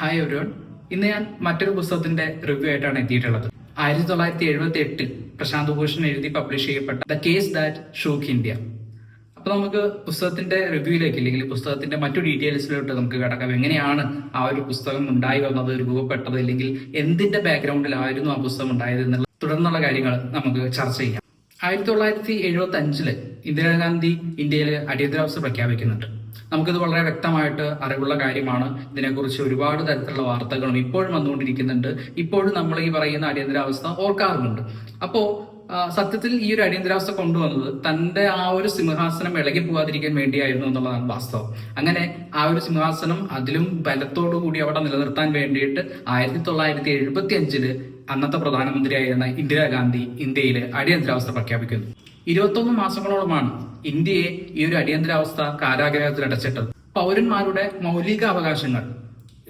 Hi everyone ഇന്ന് ഞാൻ മറ്റൊരു പുസ്തകത്തിന്റെ റിവ്യൂ ആയിട്ടാണ് എത്തിയിട്ടുള്ളത്. ആയിരത്തി തൊള്ളായിരത്തി എഴുപത്തി എട്ടിൽ പ്രശാന്ത് ഭൂഷൺ എഴുതി പബ്ലിഷ് ചെയ്യപ്പെട്ട the case that shook India അപ്പൊ നമുക്ക് പുസ്തകത്തിന്റെ റിവ്യൂയിലേക്ക് അല്ലെങ്കിൽ പുസ്തകത്തിന്റെ മറ്റു ഡീറ്റെയിൽസിലോട്ട് നമുക്ക് കിടക്കാം. എങ്ങനെയാണ് ആ ഒരു പുസ്തകം ഉണ്ടായി വന്നത് രൂപപ്പെട്ടത് അല്ലെങ്കിൽ എന്തിന്റെ ബാക്ക്ഗ്രൗണ്ടിലായിരുന്നു ആ പുസ്തകം ഉണ്ടായത് എന്നുള്ള തുടർന്നുള്ള കാര്യങ്ങൾ നമുക്ക് ചർച്ച ചെയ്യാം. ആയിരത്തി തൊള്ളായിരത്തി എഴുപത്തി അഞ്ചിൽ ഇന്ദിരാഗാന്ധി ഇന്ത്യയിൽ അടിയന്തരാവസ്ഥ പ്രഖ്യാപിക്കുന്നുണ്ട്. നമുക്കിത് വളരെ വ്യക്തമായിട്ട് അറിവുള്ള കാര്യമാണ്. ഇതിനെക്കുറിച്ച് ഒരുപാട് തരത്തിലുള്ള വാർത്തകളും ഇപ്പോഴും വന്നുകൊണ്ടിരിക്കുന്നുണ്ട്. ഇപ്പോഴും നമ്മൾ ഈ പറയുന്ന അടിയന്തരാവസ്ഥ ഓർക്കാറുണ്ട് അപ്പോ സത്യത്തിൽ ഈ ഒരു അടിയന്തരാവസ്ഥ കൊണ്ടുവന്നത് തന്റെ ആ ഒരു സിംഹാസനം ഇളകി പോകാതിരിക്കാൻ വേണ്ടിയായിരുന്നു എന്നുള്ളതാണ് വാസ്തവം. അങ്ങനെ ആ ഒരു സിംഹാസനം അതിലും ബലത്തോടു കൂടി അവിടെ നിലനിർത്താൻ വേണ്ടിയിട്ട് ആയിരത്തി തൊള്ളായിരത്തി എഴുപത്തി അഞ്ചിൽ അന്നത്തെ പ്രധാനമന്ത്രിയായിരുന്ന ഇന്ദിരാഗാന്ധി ഇന്ത്യയിൽ അടിയന്തരാവസ്ഥ പ്രഖ്യാപിക്കുന്നു. ഇരുപത്തൊന്ന് മാസങ്ങളോളമാണ് ഇന്ത്യയെ ഈ ഒരു അടിയന്തരാവസ്ഥ കാരാഗ്രഹത്തിൽ അടച്ചിട്ടത്. പൗരന്മാരുടെ മൗലിക അവകാശങ്ങൾ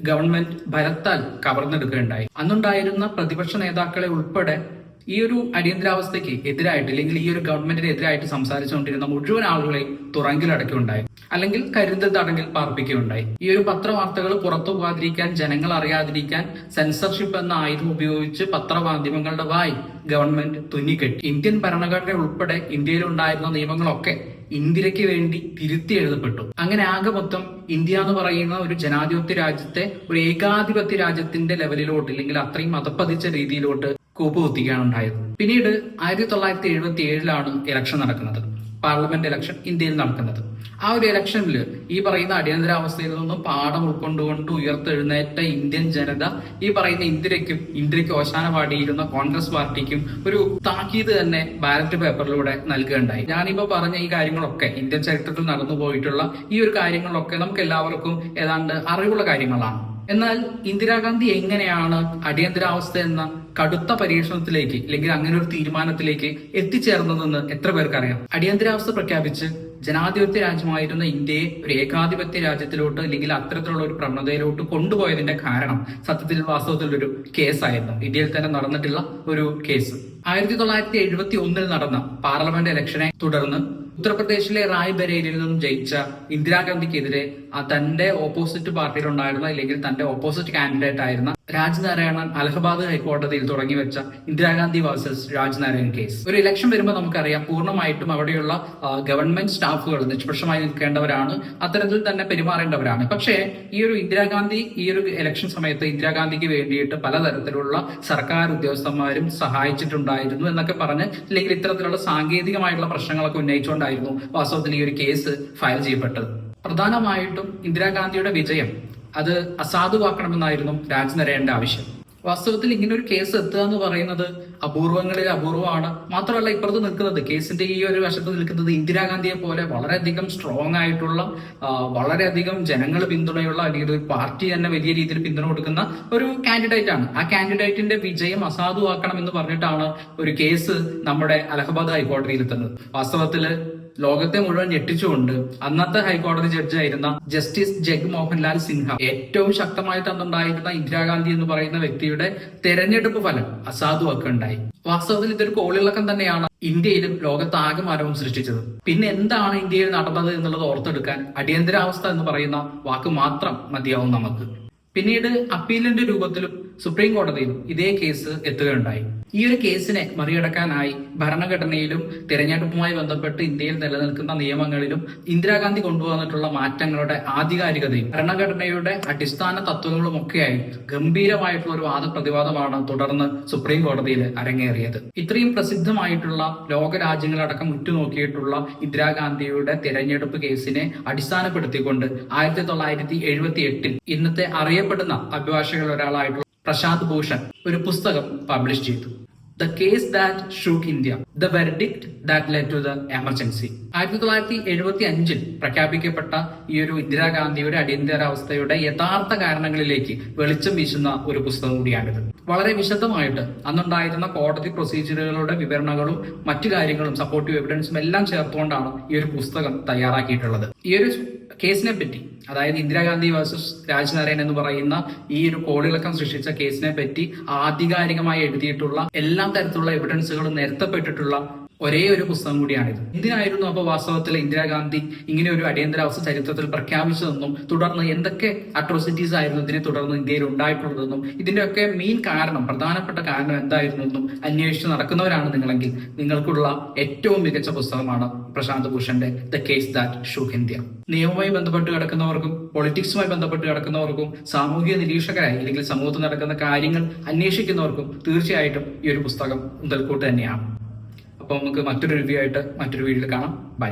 ഗവൺമെന്റ് ഭരത്താൽ കവർന്നെടുക്കുകയുണ്ടായി. അന്നുണ്ടായിരുന്ന പ്രതിപക്ഷ നേതാക്കളെ ഉൾപ്പെടെ ഈ ഒരു അടിയന്തരാവസ്ഥയ്ക്ക് എതിരായിട്ട് അല്ലെങ്കിൽ ഈ ഒരു ഗവൺമെന്റിന് എതിരായിട്ട് സംസാരിച്ചുകൊണ്ടിരുന്ന മുഴുവൻ ആളുകളെയും തുറങ്കിലടക്കുകയുണ്ടായി അല്ലെങ്കിൽ കരുതൽ തടങ്കിൽ പാർപ്പിക്കുകയുണ്ടായി. ഈ ഒരു പത്രവാർത്തകൾ പുറത്തു പോകാതിരിക്കാൻ ജനങ്ങൾ അറിയാതിരിക്കാൻ സെൻസർഷിപ്പ് എന്ന ആയുധം ഉപയോഗിച്ച് പത്രമാധ്യമങ്ങളുടെ വായി ഗവൺമെന്റ് തുന്നിക്കെട്ടി. ഇന്ത്യൻ ഭരണഘടന ഉൾപ്പെടെ ഇന്ത്യയിലുണ്ടായിരുന്ന നിയമങ്ങളൊക്കെ ഇന്ദിരയ്ക്ക് വേണ്ടി തിരുത്തി എഴുതപ്പെട്ടു. അങ്ങനെ ആകെ മൊത്തം ഇന്ത്യ എന്ന് പറയുന്ന ഒരു ജനാധിപത്യ രാജ്യത്തെ ഒരു ഏകാധിപത്യ രാജ്യത്തിന്റെ ലെവലിലോട്ട് അല്ലെങ്കിൽ അത്രയും മതപ്പതിച്ച രീതിയിലോട്ട് കൂപ്പുകുത്തിക്കുകയാണ് ഉണ്ടായത് പിന്നീട് ആയിരത്തി തൊള്ളായിരത്തി എഴുപത്തി ഏഴിലാണ് ഇലക്ഷൻ നടക്കുന്നത്. പാർലമെന്റ് ഇലക്ഷൻ ഇന്ത്യയിൽ നടക്കുന്നത്. ആ ഒരു ഇലക്ഷനിൽ ഈ പറയുന്ന അടിയന്തരാവസ്ഥയിൽ നിന്നും പാഠം ഉൾക്കൊണ്ടുകൊണ്ട് ഉയർത്തെഴുന്നേറ്റ ഇന്ത്യൻ ജനത ഈ പറയുന്ന ഇന്ത്യക്കും ഇന്ത്യയ്ക്ക് ഓശാന പാടിയിരുന്ന കോൺഗ്രസ് പാർട്ടിക്കും ഒരു താക്കീത് തന്നെ ബാലറ്റ് പേപ്പറിലൂടെ നൽകുകയുണ്ടായി. ഞാനിപ്പോ പറഞ്ഞ ഈ കാര്യങ്ങളൊക്കെ ഇന്ത്യൻ ചരിത്രത്തിൽ നടന്നു പോയിട്ടുള്ള ഈ ഒരു കാര്യങ്ങളൊക്കെ നമുക്ക് എല്ലാവർക്കും ഏതാണ്ട് അറിവുള്ള കാര്യങ്ങളാണ്. എന്നാൽ ഇന്ദിരാഗാന്ധി എങ്ങനെയാണ് അടിയന്തരാവസ്ഥ എന്ന കടുത്ത പരീക്ഷണത്തിലേക്ക് അല്ലെങ്കിൽ അങ്ങനെ ഒരു തീരുമാനത്തിലേക്ക് എത്തിച്ചേർന്നതെന്ന് എത്ര പേർക്കറിയാം അടിയന്തരാവസ്ഥ പ്രഖ്യാപിച്ച് ജനാധിപത്യ രാജ്യമായിരുന്ന ഇന്ത്യയെ ഒരു ഏകാധിപത്യ രാജ്യത്തിലോട്ട് അല്ലെങ്കിൽ അത്തരത്തിലുള്ള ഒരു പ്രവണതയിലോട്ട് കൊണ്ടുപോയതിന്റെ കാരണം സത്യത്തിൽ വാസ്തവത്തിൽ ഒരു കേസായിരുന്നു. ഇന്ത്യയിൽ തന്നെ നടന്നിട്ടുള്ള ഒരു കേസ്. ആയിരത്തി തൊള്ളായിരത്തി എഴുപത്തി ഒന്നിൽ നടന്ന പാർലമെന്റ് ഇലക്ഷനെ തുടർന്ന് ഉത്തർപ്രദേശിലെ റായ്ബരേലിയിൽ നിന്നും ജയിച്ച ഇന്ദിരാഗാന്ധിക്കെതിരെ തന്റെ ഓപ്പോസിറ്റ് പാർട്ടിയിലുണ്ടായിരുന്ന അല്ലെങ്കിൽ തന്റെ ഓപ്പോസിറ്റ് കാൻഡിഡേറ്റ് ആയിരുന്ന രാജ്നാരായണൻ അലഹബാദ് ഹൈക്കോടതിയിൽ തുടങ്ങി വെച്ച ഇന്ദിരാഗാന്ധി വേഴ്സസ് രാജ്നാരായൺ കേസ്. ഒരു ഇലക്ഷൻ വരുമ്പോൾ നമുക്കറിയാം പൂർണമായിട്ടും അവിടെയുള്ള ഗവൺമെന്റ് സ്റ്റാഫുകൾ നിഷ്പക്ഷമായി നിൽക്കേണ്ടവരാണ് അത്തരത്തിൽ തന്നെ പെരുമാറേണ്ടവരാണ്. പക്ഷേ ഈ ഒരു ഇന്ദിരാഗാന്ധി ഈ ഒരു ഇലക്ഷൻ സമയത്ത് ഇന്ദിരാഗാന്ധിക്ക് വേണ്ടിയിട്ട് പലതരത്തിലുള്ള സർക്കാർ ഉദ്യോഗസ്ഥന്മാരും സഹായിച്ചിട്ടുണ്ടായിരുന്നു എന്നൊക്കെ പറഞ്ഞ് അല്ലെങ്കിൽ ഇത്തരത്തിലുള്ള സാങ്കേതികമായിട്ടുള്ള പ്രശ്നങ്ങളൊക്കെ ഉന്നയിച്ചുകൊണ്ടായിരുന്നു വാസ്തവത്തിൽ ഈ ഒരു കേസ് ഫയൽ ചെയ്യപ്പെട്ടത്. പ്രധാനമായിട്ടും ഇന്ദിരാഗാന്ധിയുടെ വിജയം അത് അസാധുവാക്കണമെന്നായിരുന്നു രാജ്നരേന്റെ ആവശ്യം. വാസ്തവത്തിൽ ഇങ്ങനെ ഒരു കേസ് എത്തുക എന്ന് പറയുന്നത് അപൂർവങ്ങളിൽ അപൂർവമാണ്. മാത്രമല്ല ഇപ്പുറത്ത് നിൽക്കുന്നത് കേസിന്റെ ഈ ഒരു വശത്ത് നിൽക്കുന്നത് ഇന്ദിരാഗാന്ധിയെ പോലെ വളരെയധികം സ്ട്രോങ് ആയിട്ടുള്ള വളരെയധികം ജനങ്ങൾ പിന്തുണയുള്ള അല്ലെങ്കിൽ ഒരു പാർട്ടി തന്നെ വലിയ രീതിയിൽ പിന്തുണ കൊടുക്കുന്ന ഒരു കാൻഡിഡേറ്റ് ആണ്. ആ കാൻഡിഡേറ്റിന്റെ വിജയം അസാധുവാക്കണം എന്ന് പറഞ്ഞിട്ടാണ് ഒരു കേസ് നമ്മുടെ അലഹബാദ് ഹൈക്കോടതിയിൽ എത്തുന്നത്. വാസ്തവത്തിൽ ലോകത്തെ മുഴുവൻ ഞെട്ടിച്ചുകൊണ്ട് അന്നത്തെ ഹൈക്കോടതി ജഡ്ജായിരുന്ന ജസ്റ്റിസ് ജഗ്മോഹൻലാൽ സിൻഹ ഏറ്റവും ശക്തമായി അന്നുണ്ടായിരുന്ന ഇന്ദിരാഗാന്ധി എന്ന് പറയുന്ന വ്യക്തിയുടെ തെരഞ്ഞെടുപ്പ് ഫലം അസാധുവാക്കുകയുണ്ടായി വാസ്തവത്തിൽ ഇതൊരു കോളിളക്കം തന്നെയാണ് ഇന്ത്യയിലും ലോകത്താകമാനവും സൃഷ്ടിച്ചത്. പിന്നെ എന്താണ് ഇന്ത്യയിൽ നടന്നത് എന്നുള്ളത് ഓർത്തെടുക്കാൻ അടിയന്തരാവസ്ഥ എന്ന് പറയുന്ന വാക്ക് മാത്രം മതിയാവും നമുക്ക്. പിന്നീട് അപ്പീലിന്റെ രൂപത്തിലും സുപ്രീം കോടതിയിൽ ഇതേ കേസ് എത്തുകയുണ്ടായി. ഈ ഒരു കേസിനെ മറികടക്കാനായി ഭരണഘടനയിലും തിരഞ്ഞെടുപ്പുമായി ബന്ധപ്പെട്ട് ഇന്ത്യയിൽ നിലനിൽക്കുന്ന നിയമങ്ങളിലും ഇന്ദിരാഗാന്ധി കൊണ്ടുവന്നിട്ടുള്ള മാറ്റങ്ങളുടെ ആധികാരികതയും ഭരണഘടനയുടെ അടിസ്ഥാന തത്വങ്ങളും ഒക്കെയായി ഗംഭീരമായിട്ടുള്ള ഒരു വാദപ്രതിവാദമാണ് തുടർന്ന് സുപ്രീം കോടതിയിൽ അരങ്ങേറിയത്. ഇത്രയും പ്രസിദ്ധമായിട്ടുള്ള ലോക രാജ്യങ്ങളടക്കം ഉറ്റുനോക്കിയിട്ടുള്ള ഇന്ദിരാഗാന്ധിയുടെ തിരഞ്ഞെടുപ്പ് കേസിനെ അടിസ്ഥാനപ്പെടുത്തിക്കൊണ്ട് ആയിരത്തി തൊള്ളായിരത്തി എഴുപത്തി എട്ടിൽ ഇന്നത്തെ അറിയപ്പെടുന്ന അഭിഭാഷകരിൽ ഒരാളായിട്ടുള്ള പ്രശാന്ത് ഭൂഷൺ ഒരു പുസ്തകം പബ്ലിഷ് ചെയ്തു. The case that shook India the verdict that led to the emergency ആയിരത്തി തൊള്ളായിരത്തി എഴുപത്തി അഞ്ചിൽ പ്രഖ്യാപിക്കപ്പെട്ട ഈ ഒരു ഇന്ദിരാഗാന്ധിയുടെ അടിയന്തരാവസ്ഥയുടെ യഥാർത്ഥ കാരണങ്ങളിലേക്ക് വെളിച്ചം വീശുന്ന ഒരു പുസ്തകം കൂടിയാണിത്. വളരെ വിശദമായിട്ട് അന്നുണ്ടായിരുന്ന കോടതി പ്രൊസീജിയറുകളുടെ വിവരണങ്ങളും മറ്റു കാര്യങ്ങളും സപ്പോർട്ടീവ് എവിഡൻസും എല്ലാം ചേർത്തുകൊണ്ടാണ് ഈ ഒരു പുസ്തകം തയ്യാറാക്കിയിട്ടുള്ളത്. ഈ ഒരു കേസിനെ പറ്റി അതായത് ഇന്ദിരാഗാന്ധി വേഴ്സസ് രാജ്നാരായൺ എന്ന് പറയുന്ന ഈ ഒരു കോളിളക്കം സൃഷ്ടിച്ച കേസിനെ പറ്റി ആധികാരികമായി എഴുതിയിട്ടുള്ള എല്ലാ തരത്തിലുള്ള എവിഡൻസുകളും നിരത്തപ്പെട്ടിട്ടുള്ള ഒരേ ഒരു പുസ്തകം കൂടിയാണിത്. എന്തിനായിരുന്നു അപ്പോൾ വാസ്തവത്തിൽ ഇന്ദിരാഗാന്ധി ഇങ്ങനെ ഒരു അടിയന്തരാവസ്ഥ ചരിത്രത്തിൽ പ്രഖ്യാപിച്ചതെന്നും തുടർന്ന് എന്തൊക്കെ അട്രോസിറ്റീസ് ആയിരുന്നു ഇതിനെ തുടർന്ന് ഇന്ത്യയിൽ ഉണ്ടായിട്ടുള്ളതെന്നും ഇതിന്റെയൊക്കെ മെയിൻ കാരണം പ്രധാനപ്പെട്ട കാരണം എന്തായിരുന്നു എന്നും അന്വേഷിച്ച് നടക്കുന്നവരാണ് നിങ്ങളെങ്കിൽ നിങ്ങൾക്കുള്ള ഏറ്റവും മികച്ച പുസ്തകമാണ് Prashant ഭൂഷന്റെ the case that shook India നിയമവുമായി ബന്ധപ്പെട്ട് കിടക്കുന്നവർക്കും പൊളിറ്റിക്സുമായി ബന്ധപ്പെട്ട് കിടക്കുന്നവർക്കും സാമൂഹിക നിരീക്ഷകരായി അല്ലെങ്കിൽ സമൂഹത്തിൽ നടക്കുന്ന കാര്യങ്ങൾ അന്വേഷിക്കുന്നവർക്കും തീർച്ചയായിട്ടും ഈ ഒരു പുസ്തകം മുതൽക്കൂട്ട് തന്നെയാണ്. അപ്പോൾ നമുക്ക് മറ്റൊരു റിവ്യൂ ആയിട്ട് മറ്റൊരു വീഡിയോയിൽ കാണാം. ബൈ